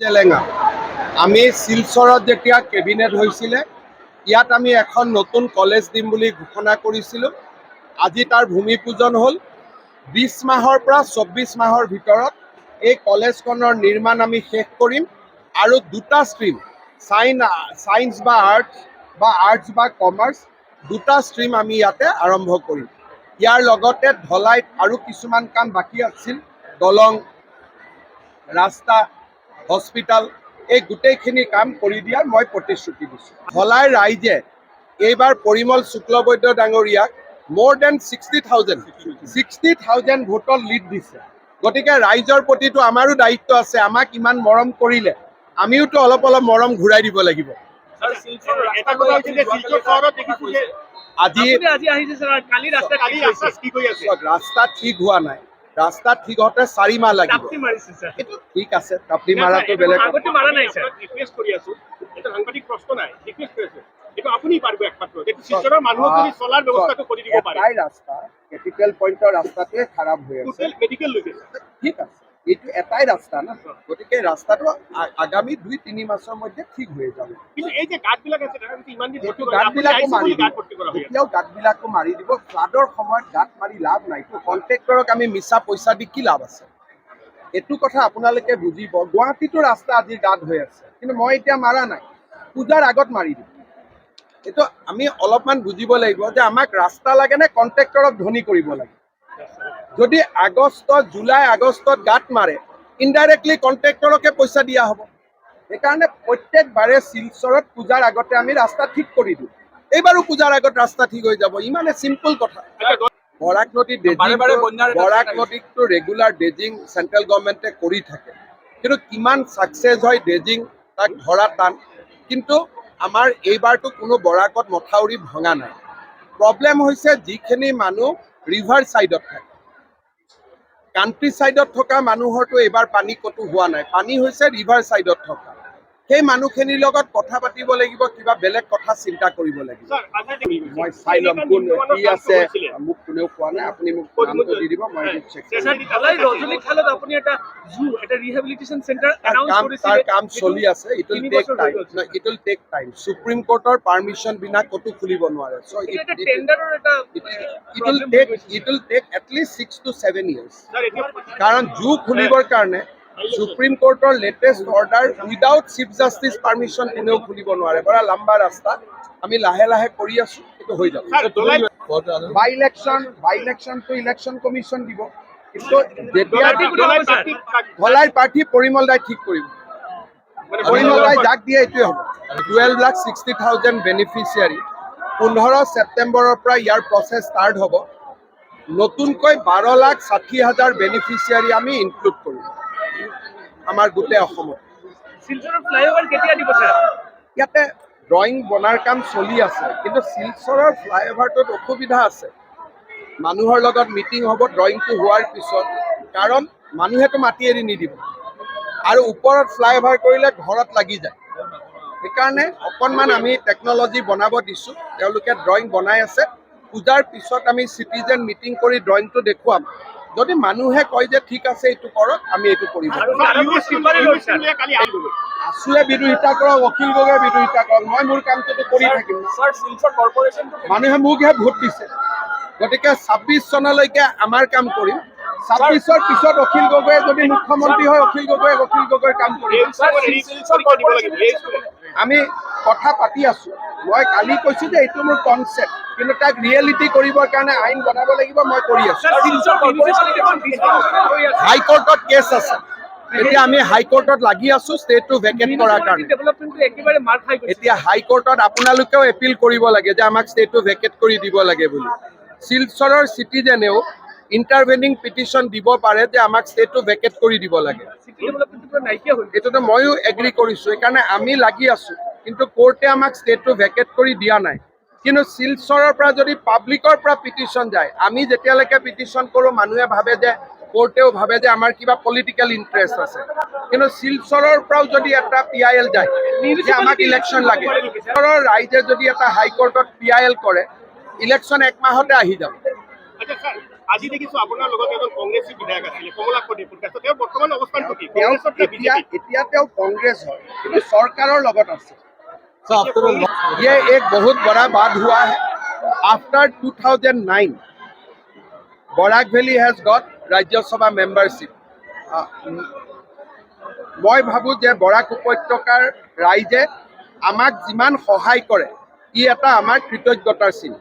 তেলেঙা আমি শিলচৰত যেতিয়া কেবিনেট হৈছিলে, ইয়াত আমি এখন নতুন কলেজ দিম বুলি ঘোষণা কৰিছিলোঁ। আজি তাৰ ভূমি পূজন হ'ল। বিছ মাহৰ পৰা চৌব্বিছ মাহৰ ভিতৰত এই কলেজখনৰ নিৰ্মাণ আমি শেষ কৰিম আৰু দুটা ষ্ট্ৰীম, চাইন ছায়েন্স বা আৰ্টছ বা আৰ্টছ বা কমাৰ্চ, দুটা ষ্ট্ৰীম আমি ইয়াতে আৰম্ভ কৰিম। ইয়াৰ লগতে ঢলাইত আৰু কিছুমান কাম বাকী আছিল। দলং, ৰাস্তা হস্পিটাল এই গোটেইখিনি কাম কৰি দিয়াৰ মই প্ৰতিশ্ৰুতি দিছোঁ। ধলাই ৰাইজে এইবাৰ পৰিমল শুক্লবৈদ্য ডাঙৰীয়াক মোৰ then sixty thousand sixty thousand ভোটত লিড দিছে। গতিকে ৰাইজৰ প্ৰতিটো আমাৰো দায়িত্ব আছে আমাক ইমান মৰম কৰিলে আমিওতো অলপ অলপ মৰম ঘূৰাই দিব লাগিব। আজি ৰাস্তা ঠিক হোৱা নাই। ৰাস্তা ঠিক হতে চাৰি মাহ লাগিব। ঠিক আছে টাপলি মাৰাটো বেলেগ। ৰাস্তা কেপিটেল পইণ্টৰ ৰাস্তাটোৱে খাৰাপ হৈ আছে। ঠিক আছে। এইটো এটাই ৰাস্তা না। গতিকে ৰাস্তাটো আগামী দুই তিনি মাসৰ মধ্যে ঠিক হৈ যাব। কিন্তু এই যে আছে মাৰি এতিয়াও গাঁতবিলাকো মাৰি দিব। ফ্লাডৰ সময়ত গাঁত মাৰি লাভ নাই। কণ্ট্ৰেক্টৰক আমি মিছা পইচা দি কি লাভ আছে? এইটো কথা আপোনালোকে বুজিব গুৱাহাটীতো ৰাস্তা আজি গাঁত হৈ আছে। কিন্তু মই এতিয়া মাৰা নাই। পূজাৰ আগত মাৰি দিম। এইটো আমি অলপমান বুজিব লাগিব যে আমাক ৰাস্তা লাগে নে কণ্ট্ৰেক্টৰক ধনী কৰিব লাগে? যদি আগষ্টত জুলাই আগষ্টত গাঁত মাৰে ইনডাইৰেক্টলি কণ্ট্ৰেক্টৰকে পইচা দিয়া হ'ব। সেইকাৰণে প্ৰত্যেকবাৰে শিলচৰত পূজাৰ আগতে আমি ৰাস্তা ঠিক কৰি দিওঁ। এইবাৰো পূজাৰ আগত ৰাস্তা ঠিক হৈ যাব। ইমানে চিম্পল কথা। বৰাক নদী এটা বৰাক নদীকটো ৰেগুলাৰ ড্ৰেজিং চেণ্ট্ৰেল গভৰ্ণমেণ্টে কৰি থাকে। কিন্তু কিমান ছাকচেছ হয় ড্ৰেজিং তাক ধৰা টান। কিন্তু আমাৰ এইবাৰতো কোনো বৰাকত মথাউৰি ভঙা নাই। প্ৰব্লেম হৈছে যিখিনি মানুহ ৰিভাৰ ছাইডত থাকে। কাণ্ট্ৰি ছাইডত থকা মানুহৰতো এইবাৰ পানী ক'তো হোৱা নাই। পানী হৈছে ৰিভাৰ ছাইডত থকা। সেই মানুহখিনিৰ লগত কথা পাতিব লাগিব কিবা বেলেগ কথা চিন্তা কৰিব লাগিব। মই চাই ল'ম কোন কি আছে? মোক কোনেও কোৱা নাই আপুনি মোক নামটো দি দিব মই চেক ছাৰ, খালত আপুনি এটা জু এটা ৰিহেবিলিটেশ্যন চেণ্টাৰ তাৰ কাম তাৰ কাম চলি আছে it will take time it will take time supreme কোৰ্টৰ permission বিনা ক'তো খুলিব নোৱাৰে। চ' এটা টেণ্ডাৰৰ এটা it will take it will take at least six to seven years কাৰণ জু খুলিবৰ কাৰণে supreme কোৰ্টৰ latest order without chief justice permission কোনেও খুলিব নোৱাৰে। বৰা লাম্বা ৰাস্তা। আমি লাহে লাহে কৰি আছো সেইটো হৈ যাব। বাই ইলেকশ্যন বাই ইলেকশ্যনটো ইলেকশ্যন কমিশ্যন দিব। কিন্তু যেতিয়া ধলাই প্ৰাৰ্থী পৰিমল দাই ঠিক কৰিব। মানে পৰিমল দাই যাক দিয়ে এইটোৱে হ'ব। Twelve lakh sixty thousand beneficiary পোন্ধৰ ছেপ্টেম্বৰৰ পৰা ইয়াৰ প্ৰচেছ ষ্টাৰ্ট হ'ব। নতুনকৈ বাৰ লাখ ষাঠি হাজাৰ বেনিফিচিয়াৰী আমি ইনক্লুড কৰিম। আমাৰ গোটেই অসমত। ইয়াতে ড্ৰয়িং বনাৰ কাম চলি আছে কিন্তু শিলচৰৰ ফ্লাইঅভাৰটোত অসুবিধা আছে। মানুহৰ লগত মিটিং হ'ব ড্ৰয়িংটো হোৱাৰ পিছত কাৰণ মানুহেতো মাটি এৰি নিদিব। আৰু ওপৰত ফ্লাইঅভাৰ কৰিলে ঘৰত লাগি যায়। সেইকাৰণে অকণমান আমি টেকন'লজি বনাব দিছোঁ তেওঁলোকে ড্ৰয়িং বনাই আছে। পূজাৰ পিছত আমি চিটিজেন মিটিং কৰি ড্ৰয়িংটো দেখুৱাম। যদি মানুহে কয় যে ঠিক আছে এইটো কৰক আমি এইটো কৰিব। আছুৱে বিৰোধিতা কৰক অখিল গগৈয়ে বিৰোধিতা কৰক মই মোৰ কামটোতো কৰি থাকিম মানুহে মোকহে ভোট দিছে। গতিকে ছাব্বিছ চনলৈকে আমাৰ কাম কৰিম। ছাব্বিছৰ পিছত অখিল গগৈয়ে যদি মুখ্যমন্ত্ৰী হয় অখিল গগৈয়ে অখিল গগৈৰ কাম কৰিম আমি কথা পাতি আছো। মই কালি কৈছো যে এইটো মোৰ কনচেপ্ট কিন্তু তাক ৰিয়েলিটি কৰিবৰ কাৰণে আইন বনাব লাগিব মই কৰি আছো। হাইকোৰ্টত কেছ আছে এতিয়া আমি হাইকোৰ্টত লাগি আছো ষ্টেটটো ভেকেট কৰাৰ কাৰণে। এতিয়া হাইকোৰ্টত আপোনালোকেও এপিল কৰিব লাগে যে আমাক ষ্টেটটো ভেকেট কৰি দিব লাগে বুলি। শিলচৰৰ চিটিজেনেও ইণ্টাৰভেনিং পিটিশ্যন দিব পাৰে যে আমাক ষ্টেটটো ভেকেট কৰি দিব লাগে। এইটোতো ময়ো এগ্ৰি কৰিছোঁ সেইকাৰণে আমি লাগি আছোঁ। কিন্তু কোৰ্টে আমাক ষ্টেটটো ভেকেট কৰি দিয়া নাই। কিন্তু শিলচৰৰ পৰা যদি পাব্লিকৰ পৰা পিটিশ্যন যায় আমি যেতিয়ালৈকে পিটিশ্যন কৰোঁ মানুহে ভাবে যে কোৰ্টেও ভাবে যে আমাৰ কিবা পলিটিকেল ইণ্টাৰেষ্ট আছে। কিন্তু শিলচৰৰ পৰাও যদি এটা পি আই এল যায় যে আমাক ইলেকশ্যন লাগে শিলচৰৰ ৰাইজে যদি এটা হাইকোৰ্টত পি আই এল কৰে ইলেকশ্যন এক মাহতে আহি যাব। আচ্ছা আজি দেখিছো আপোনাৰ লগত এজন কংগ্ৰেছী বিধায়ক আছিলে কমলাক্ষ দেৱপ্ৰকাশ তেওঁৰ বৰ্তমান অৱস্থানটো কি তেওঁ কংগ্ৰেছত নে এতিয়া বিজেপিত এতিয়া তেওঁ কংগ্ৰেছ হয় কিন্তু চৰকাৰৰ লগত আছে। ये एक बहुत बड़ा बात हुआ है after 2009 Barak valley has got Rajya Sabha membership মই ভাবোঁ যে বৰাক উপত্যকাৰ ৰাইজে আমাক যিমান সহায় কৰে ই এটা আমাৰ কৃতজ্ঞতাৰ চিন